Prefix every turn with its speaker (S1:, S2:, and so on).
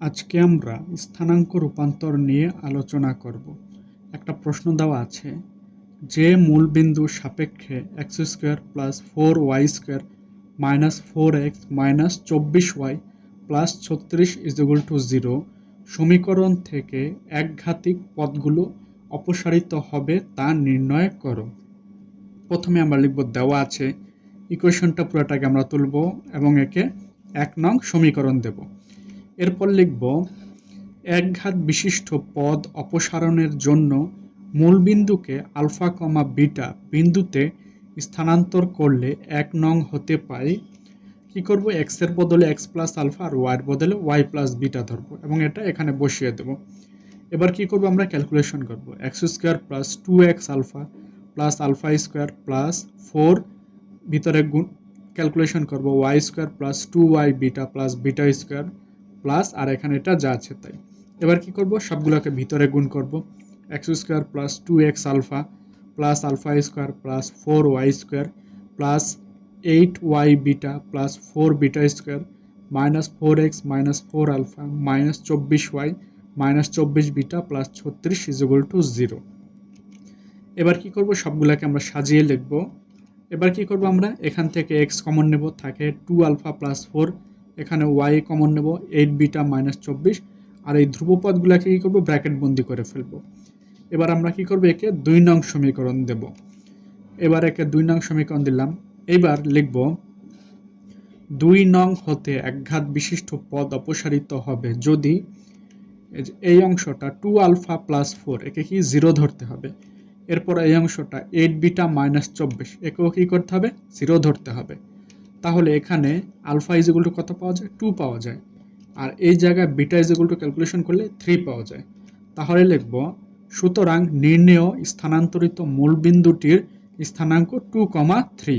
S1: আজকে আমরা স্থানাঙ্ক রূপান্তর নিয়ে আলোচনা করব। একটা প্রশ্ন দেওয়া আছে, যে মূলবিন্দু সাপেক্ষে x square plus four y square minus four x minus চব্বিশ ওয়াই প্লাস ছত্রিশ ইজুগুল টু জিরো, সমীকরণ থেকে একঘাতিক পদগুলো অপসারিত হবে তা নির্ণয় করো। প্রথমে আমরা লিখব দেওয়া আছে, ইকুয়েশনটা পুরোটাকে আমরা তুলব এবং একে এক নং সমীকরণ দেব। এরপর লিখব, একঘাত বিশিষ্ট পদ অপসারণের জন্য মূলবিন্দুকে আলফা কমা বিটা বিন্দুতে স্থানান্তর করলে এক নং হতে পারে কি করব? এক্সের বদলে এক্স প্লাস আলফা আর ওয়াইয়ের বদলে ওয়াই প্লাস বিটা ধরবো এবং এটা এখানে বসিয়ে দেব। এবার কি করব? আমরা ক্যালকুলেশন করব। X square plus two x alpha plus alpha square plus four ভিতরে গুণ ক্যালকুলেশন করব। Y square plus two y beta plus beta square plus আর এখানে এটা যা আছে তাই। এবার কি করব? সবগুলোকে ভিতরে গুণ করব। X square plus two x alpha plus alpha square plus four y square plus eight y beta plus four beta square minus four x minus four alpha minus চব্বিশ ওয়াই মাইনাস চব্বিশ বিটা প্লাস ছত্রিশ equal to zero. এবার কি করব? সবগুলোকে আমরা সাজিয়ে লিখব। এবার কি করব আমরা? এখান থেকে এক্স কমন নেব, থাকে টু আলফা প্লাস ফোর এখানে ওয়াই কমন নেব এইট বিটা মাইনাস চব্বিশ, আর এই ধ্রুবপদগুলোকে কী করব? ব্র্যাকেট বন্দি করে ফেলব। এবার আমরা কি করব? একে দুই নং সমীকরণ দেব। এবার একে দুই নং সমীকরণ দিলাম। এবার লিখব, দুই নং হতে একঘাত বিশিষ্ট পদ অপসারিত হবে যদি এই অংশটা টু আলফা প্লাস ফোর একে কি জিরো ধরতে হবে। এরপর এই অংশটা এইট বিটা মাইনাস চব্বিশ, একেও কী করতে হবে? জিরো ধরতে হবে। তাহলে এখানে আলফা ইজ টু কত পাওয়া যায়? টু পাওয়া যায়। আর এই জায়গায় বিটা ইজ টু ক্যালকুলেশন করলে থ্রি পাওয়া যায়। তাহলে লিখব, সুতরাং নির্ণেয় স্থানান্তরিত মূলবিন্দুটির স্থানাঙ্ক টু কমা থ্রি